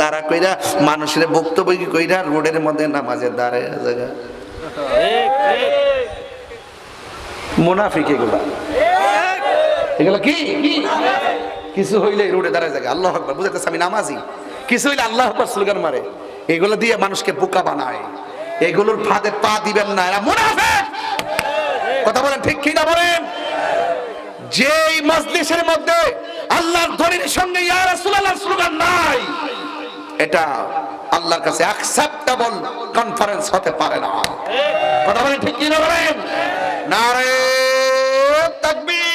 দাঁড়া কইরা, মানুষের বক্তব্য কইরা রোডের মধ্যে নামাজের দাঁড়ায় মুনাফিক এগুলা। এগুলা কি? কিছু হইলে রোডে দাঁড়ায় আল্লাহ আকবার আমি নামাজি। কিছু হইলে আল্লাহ আকবার স্লোগান মারে। এগুলো দিয়ে মানুষকে বোকা বানায়। এগুলোর ফাঁদে পা দিবেন না, এরা মুনাফিক। কথা বলেন ঠিক কি না বলেন? যেই মজলিসের মধ্যে আল্লাহর ধরির সঙ্গে ইয়া রাসূলুল্লাহ স্লোগান নাই এটা আল্লাহর কাছে অ্যাকসেপ্টেবল কনফারেন্স হতে পারে না। কথা বলেন ঠিক কি না বলেন? নারে তাকবীর।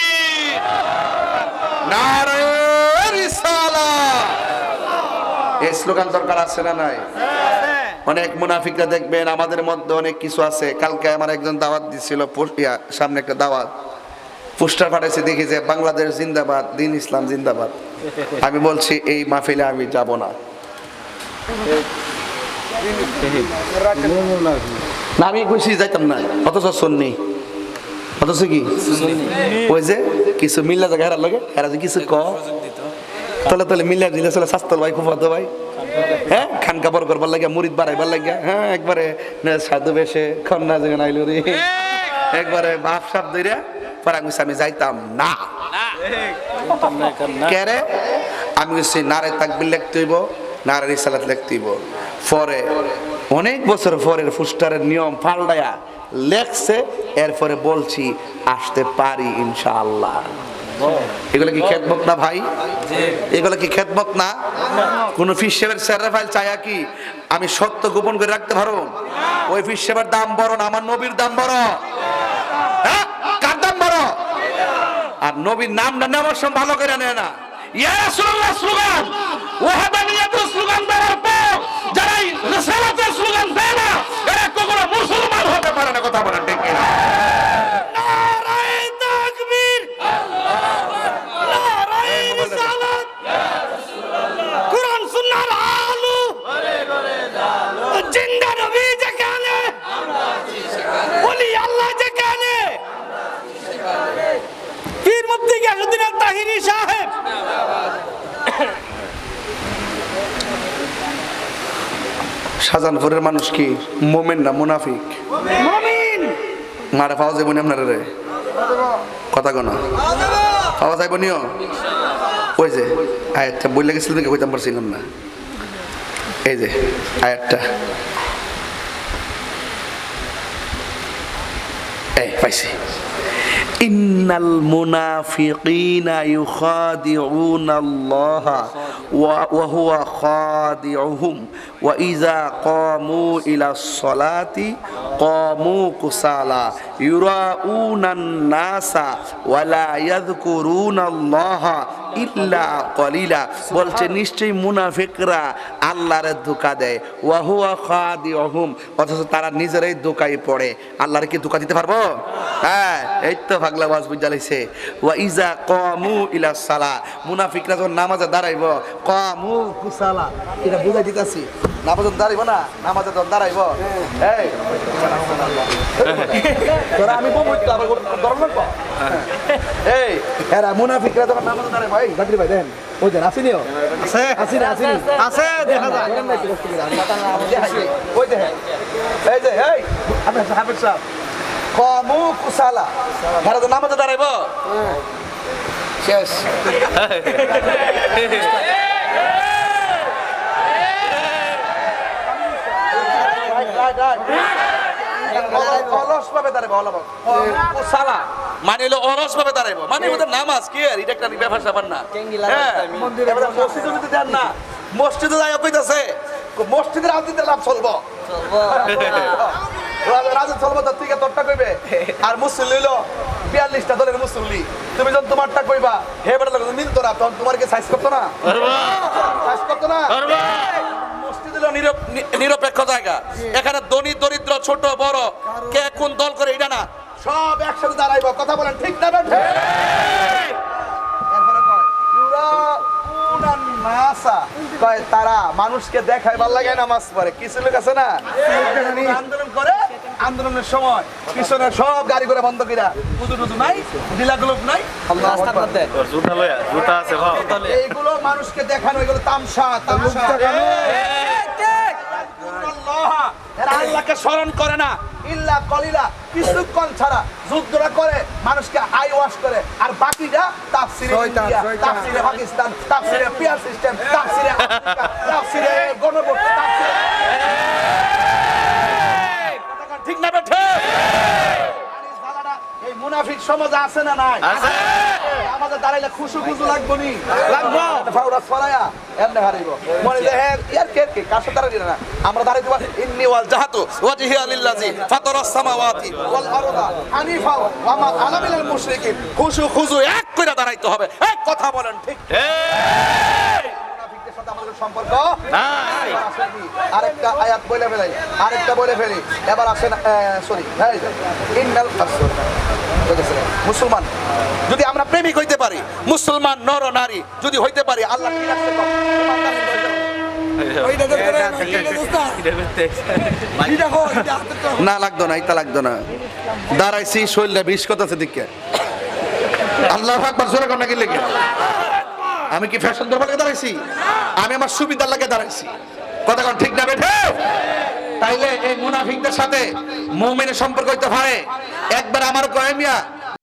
এই স্লোগান দরকার আছে না নাই? অনেক মুনাফিকরা দেখবেন আমাদের মধ্যে অনেক কিছু আছে। কালকে আমার একজন দাওয়াত দিছিল সামনে একটা দাওয়াত। পোস্টার পাঠাইছে, দেখি যে বাংলাদেশ জিন্দাবাদ, দিন ইসলাম জিন্দাবাদ। আমি বলছি, এই মাহফিলে আমি যাব না। না আমি কইছি যাইতাম না। অথচ শুননি অথচ কি? ওই যে কিছু মিল্লা জায়গা হেরার লাগে হেরা যে কিছু ক তলে তলে মিল্লা দিলে চলে স্বাস্থ্য ভাই খুব ভাই। হ্যাঁ খান কাপড় করবার লাগে মুরিদ বাড়াইবার লাগে হ্যাঁ একবারে সাধু বেশে খন্না যেন আইলো রে। একবারে বাপ সাপ দইরা পরে আমি আমি যাইতাম না। কেরে আমি নারে তাকবির লিখতে হইব। নারে রিসালাত লিখতে হইব পরে অনেক বছর পরের ফুস্টারের নিয়ম পাল্টায়া লেখছে, এরপরে বলছি, আসতে পারি ইনশাআল্লাহ। এগুলো কি না ভাই? এগুলো কি না? আমি সত্য গোপন করে রাখতে পারো ওই ফিস সেবের দাম বড় না, আমার নবীর দাম বড়? হ্যাঁ? কার দাম বড়? আর নবীর নামটা নেওয়ার সময় ভালো করে নেয় না। ইয়া স্লোগান দেওয়ার পর যারা এই রিসালাতের স্লোগান দেয় না এরা কখনো মুসলমান হতে পারে না কথা বলেন ঠিক কিনা নারায়ে তাকবীর নারায়ে রিসালাত কোরআন সুন্নাহর আলু জিন্দা নবী যেখানে ওলি আল্লাহ যেখানে পীর আল তাহিরি সাহেব। শাহজাহানপুরের মানুষ কি মোমেন না মুনাফিক? মারে পাওয়া যাব আপনার রে? কথা কোন পাওয়া যাইব নিও। ওই যে আয়াতটা বই লেগেছিল দেখে কইতাম পারছিলাম না। এই যে আয়াতটা। এই পাইছি ইন্নাল মুনাফিকিনা ইউখাদিউনা আল্লাহ ওয়া ওয়া হুয়া খাদিউহুম ওয়া ইযা কামু ইলা সলাতি কামু কুসালা ইউরাউনান নাসা ওয়া লা ইয়াযকুরুনা আল্লাহ ইল্লা কলিলা। বলছে, নিশ্চয়ই মুনাফিকরা আল্লাহর ধোকা দেয়। ওয়া হুয়া খাদিউহুম। অথচ তারা নিজেরাই ধোকায় পড়ে। আল্লাহর কি ধোকা দিতে পারব? হ্যাঁ এই তো পাগলা বাজ বুঝালাইছে ওয়া ইজা কামু ইলা সালা। মুনাফিকরা যখন নামাজে দাঁড়াইব, কামু কুসালা। এটা বুঝাই দিতাছি। নামাজে দাঁড়াইব না, নামাজে দাঁড়াইব। এই তোরা আমি বলব তো আবার গরম লাগবো এই এরা মুনাফিকরা যখন নামাজে দাঁড়াইব এই জাকির ভাই দেন। ওই দেন আসিনিও আছে। আসিনি আসিনি। আছে দেখা যায় ওই দেখেন এই যে এই হাফেজ হাফেজ সাহেব। কমু কুসালা। তো নামাজে দাঁড়াইব। শেষ। অলস ভাবে দাঁড়াইব অলস কুসালা মানে হলো অলস ভাবে দাঁড়াইব। মানে ওদের নামাজ কি আর? এটা একটা ব্যাপার স্যাপার না। হ্যাঁ এবারে মসজিদে যদি দেন না মসজিদে যাই কইতাছে মসজিদের রাজনীতির লাভ চলবো। রাজা চলবো তার থেকে তোরটা কইবে? আর মুসল্লি হইল বিয়াল্লিশটা দলের মুসল্লি তুমি যখন তোমারটা কইবা হে বেটা লোক মিলতো না তখন তোমার কি সাইজ করতো না? সাইজ করতো না? হলো নিরপেক্ষ জায়গা। এখানে ধনী দরিদ্র ছোট বড় কে কোন দল করে এটা না। সব একসাথে দাঁড়াইব কথা বলেন ঠিক না কয়, তারা মানুষকে দেখায় ভালো লাগে নামাজ পড়ে কিছু লোক আছে না? আন্দোলন করে আন্দোলনের সময় পিছনে সব গাড়ি করে বন্ধ কিরা পুজো টুজু নাই ডিলা গ্লোব এইগুলো মানুষকে দেখানো এগুলো তামসা তামসা। আল্লাহকে স্মরণ করে না। ইল্লা কলিলা কিছুক্ষণ ছাড়া যুদ্ধরা করে মানুষকে আই ওয়াশ করে। আর বাকিটা তাফসিরে ইন্ডিয়া তাফসিরে পাকিস্তান তাফসিরে পিয়ার সিস্টেম তাফসিরে আফ্রিকা, তাফসিরে গণভোট তাফসিরে ঠিক না বেঠে এই! মুনাফিক সমাজ আছে না নাই? আমাদের দাঁড়াইলে খুশু খুশু লাগবো নি। লাগবো? ফাউরা ফলায়া এমনি হারিব। মনে যে হ্যাঁ ইয়ার কে কে? কার সাথে দাঁড়াই না? আমরা দাঁড়াইতে পারি ইন্নি ওয়াল জাহাতু ওয়াজহি লিল্লাজি ফাতারাস সামাওয়াতি ওয়াল আরদা। হানিফা ওয়া মা আনা মিনাল মুশরিকিন। খুশু খুশু এক করে দাঁড়াইতে হবে। এক কথা বলেন ঠিক? আমাদের সম্পর্ক? নাই। আরেকটা আয়াত বলে ফেলাই আরেকটা বলে ফেলি। এবার আসেন সরি হ্যাঁ ইন্নাল মুসলমান যদি আমরা প্রেমিক হইতে পারি মুসলমান নর নারী যদি হইতে পারি আল্লাহ কি না লাগতো না এটা লাগতো না। দাঁড়াইছি শরীরটা বিষ কথাছে দিকে। আল্লাহ আকবার জোরে কোন নাকি লেগে? আমি কি ফ্যাশন দরবার দাঁড়াইছি? আমি আমার সুবিধার লাগে দাঁড়াইছি। কথা কোন, ঠিক না বেঠে? তাইলে এই মুনাফিকদের সাথে মুমিনের সম্পর্ক হইতে পারে। একবার আমার কয় মিয়া